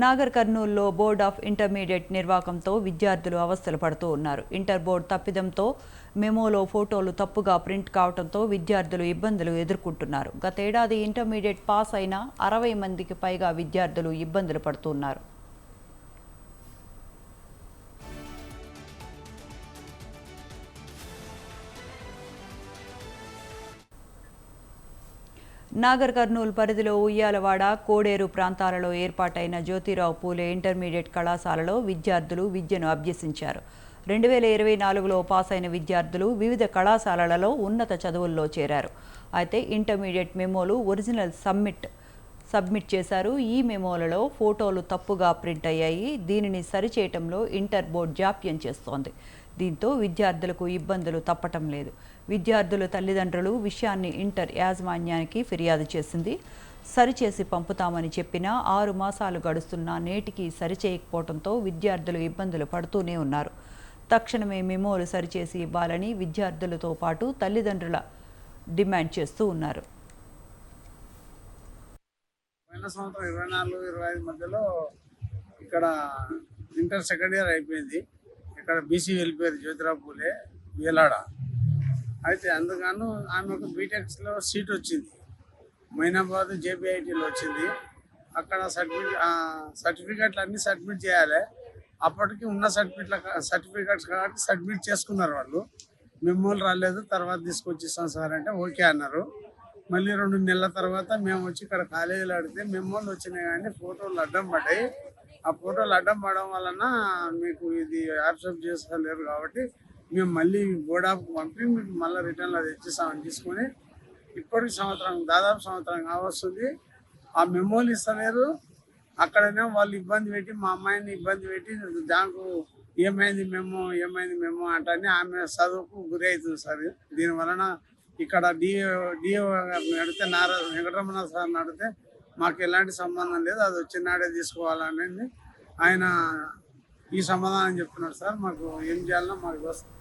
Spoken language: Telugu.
నాగర్ కర్నూలులో బోర్డ్ ఆఫ్ ఇంటర్మీడియట్ నిర్వాకంతో విద్యార్థులు అవస్థలు పడుతూ ఉన్నారు. ఇంటర్ బోర్డు తప్పిదంతో మెమోలో ఫోటోలు తప్పుగా ప్రింట్ కావడంతో విద్యార్థులు ఇబ్బందులు ఎదుర్కొంటున్నారు. గతేడాది ఇంటర్మీడియట్ పాస్ అయిన అరవై మందికి పైగా విద్యార్థులు ఇబ్బందులు పడుతున్నారు. నాగర్ కర్నూలు పరిధిలో ఉయ్యాలవాడ కోడేరు ప్రాంతాలలో ఏర్పాటైన జ్యోతిరావు పూలే ఇంటర్మీడియట్ కళాశాలలో విద్యార్థులు విద్యను అభ్యసించారు. రెండు వేల ఇరవై నాలుగులో పాస్ అయిన విద్యార్థులు వివిధ కళాశాలలలో ఉన్నత చదువుల్లో చేరారు. అయితే ఇంటర్మీడియట్ మెమోలు ఒరిజినల్ సబ్మిట్ సబ్మిట్ చేశారు. ఈ మెమోలలో ఫోటోలు తప్పుగా ప్రింట్ అయ్యాయి. దీనిని సరిచేయటంలో ఇంటర్ బోర్డు జాప్యం చేస్తోంది. దీంతో విద్యార్థులకు ఇబ్బందులు తప్పటం లేదు. విద్యార్థుల తల్లిదండ్రులు విషయాన్ని ఇంటర్ యాజమాన్యానికి ఫిర్యాదు చేసింది. సరిచేసి పంపుతామని చెప్పినా ఆరు మాసాలు గడుస్తున్నా నేటికి సరిచేయకపోవడంతో విద్యార్థులు ఇబ్బందులు పడుతూనే ఉన్నారు. తక్షణమే మెమోలు సరిచేసి ఇవ్వాలని విద్యార్థులతో పాటు తల్లిదండ్రుల డిమాండ్ చేస్తూ ఉన్నారు. పోయిన సంవత్సరం ఇరవై నాలుగు ఇరవై ఐదు మధ్యలో ఇక్కడ ఇంటర్ సెకండ్ ఇయర్ అయిపోయింది. ఇక్కడ బీసీ వెళ్ళిపోయారు జ్యోతిరావు పూలే వేలాడ. అయితే అందుకను ఆమెకు బీటెక్స్లో సీట్ వచ్చింది. మైనాబాద్ జేబీఐటీలో వచ్చింది. అక్కడ సర్టిఫికేట్ సర్టిఫికెట్లు అన్నీ సబ్మిట్ చేయాలి. అప్పటికి ఉన్న సర్టిఫికెట్ల సర్టిఫికెట్స్ కాబట్టి సబ్మిట్ చేసుకున్నారు వాళ్ళు. మిమ్మల్ని రాలేదు తర్వాత తీసుకొచ్చి ఇస్తాం సార్ అంటే ఓకే అన్నారు. మళ్ళీ రెండు నెలల తర్వాత మేము వచ్చి ఇక్కడ కాలేజీలో అడిగితే మిమ్మల్ని వచ్చినాయి కానీ ఫోటోలు అడ్డం పడ్డాయి. ఆ ఫోటోలు అడ్డం పడడం వలన మీకు ఇది యాక్సెప్ట్ చేసుకోలేరు కాబట్టి మేము మళ్ళీ బోర్డ్ పంపి మీకు మళ్ళీ రిటర్న్లో తెచ్చిస్తామని తీసుకొని ఇప్పటికి సంవత్సరం దాదాపు సంవత్సరం కావస్తుంది. ఆ మెమోలు ఇస్తలేరు. అక్కడనే వాళ్ళు ఇబ్బంది పెట్టి మా అమ్మాయిని ఇబ్బంది పెట్టి దానికి ఏమైంది మేము ఏమైంది మేము అంటే ఆమె చదువుకు గురి అవుతుంది సార్. దీని వలన ఇక్కడ డిఓ డిఓ గారిని అడిగితే నారా వెంకటరమణ సార్ని అడిగితే మాకు ఎలాంటి సంబంధం లేదు. అది వచ్చినాడే తీసుకోవాలనేది ఆయన ఈ సమాధానం చెప్తున్నాడు సార్. మాకు ఏం చేయాలన్నా మాకు వస్తుంది.